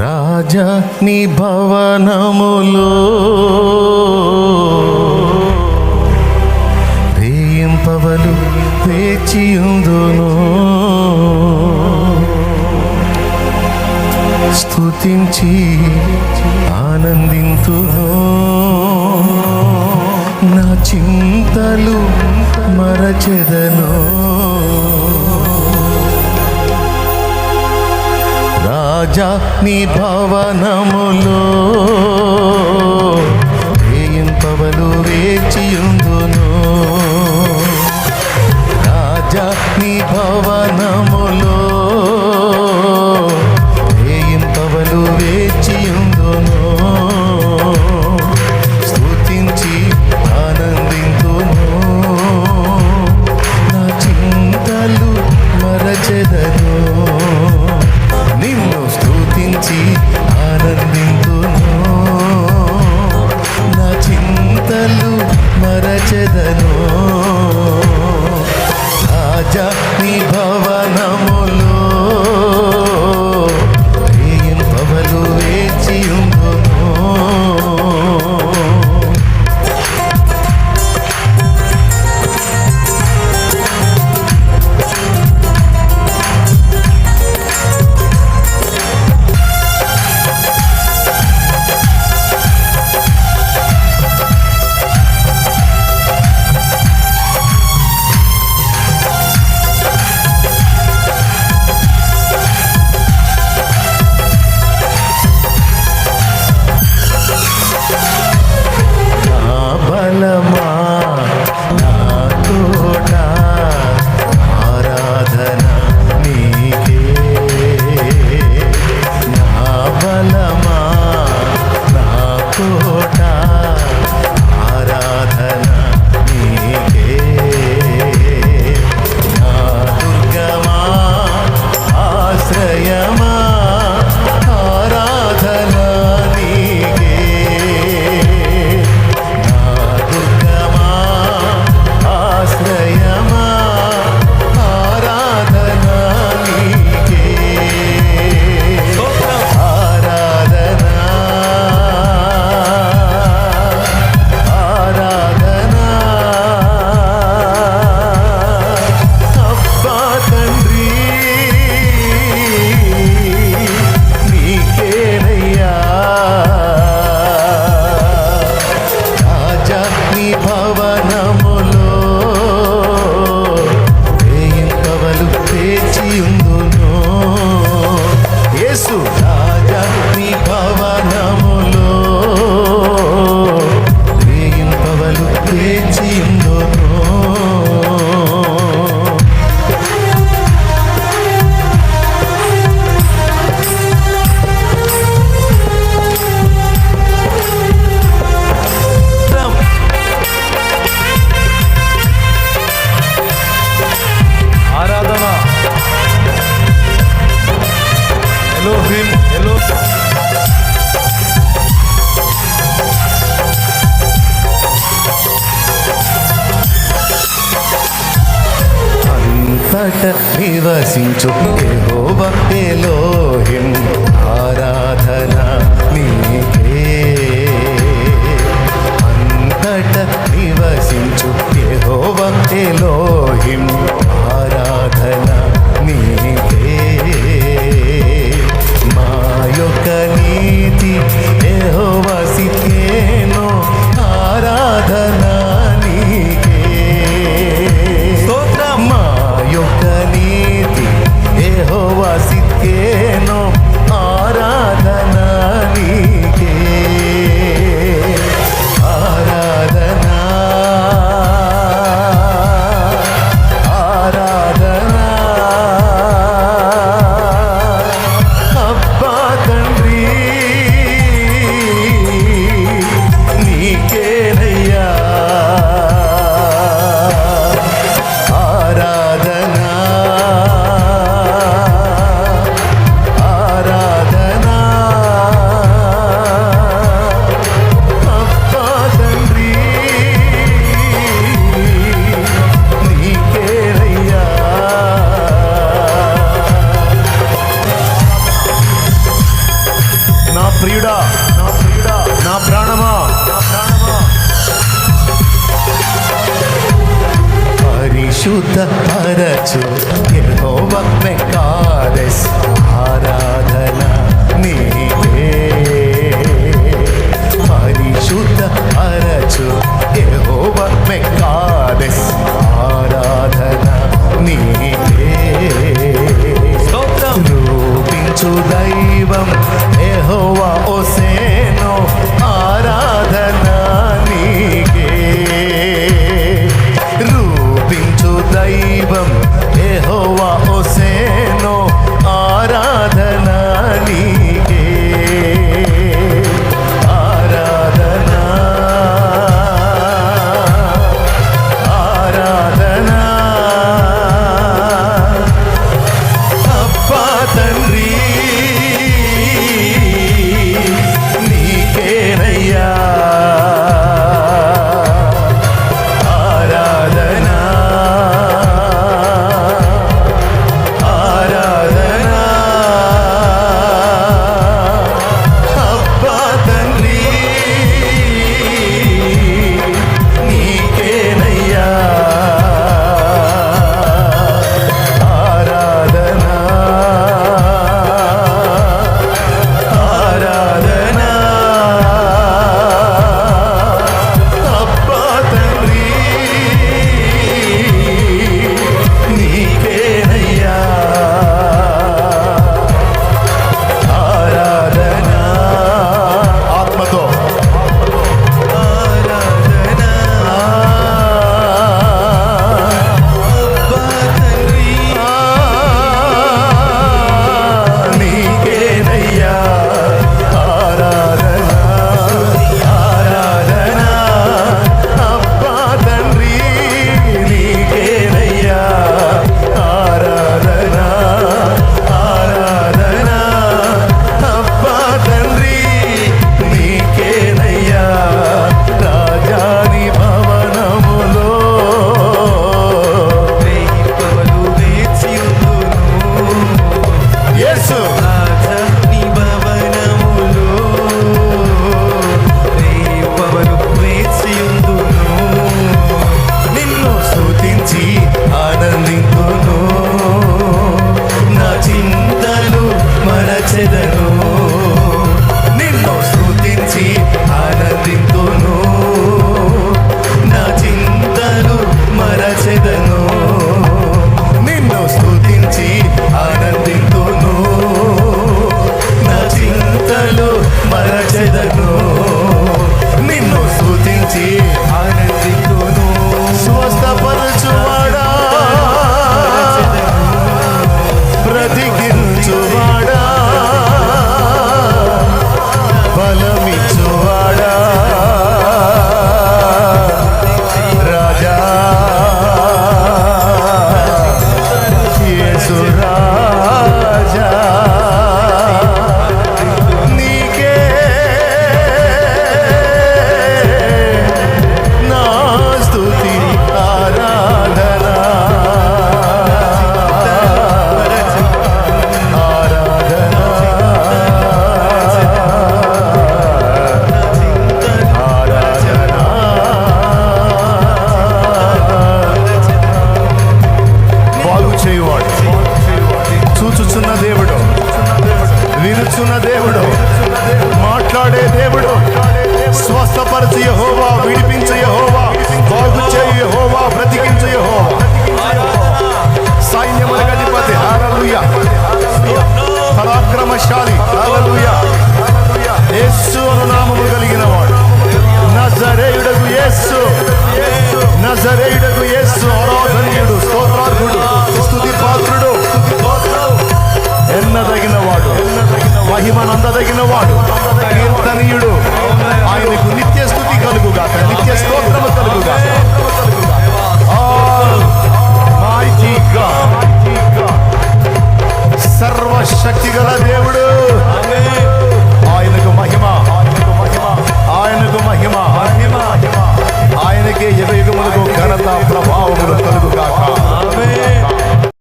రాజా నీ భవనములో. వేయింపవలు వేచియుందును స్థుతించి ఆనందింతు నా చింతలు మరచెదను. రాజా నీ భవనములో ఏ పవలు వేచియుం চিহ্ন আরাধনা হ্যালো అంతట నివసించు ఆరాధనా అంతట నివసించు యెహోవా ఆరాధన నీకే. మా యొక్క പരിശുദ്ധ പരച്ചു യഹോവ മെക്കാദസ്. Jesús. దేవుడు. మాట్లాడే దేవుడు. స్వస్థపరిచి యహోవా విడిపించు యహోవా బాగు చేయు యహోవా బ్రతికించు యహోవా. సైన్యముల గణపతి హారలుయ పరాక్రమశాలి.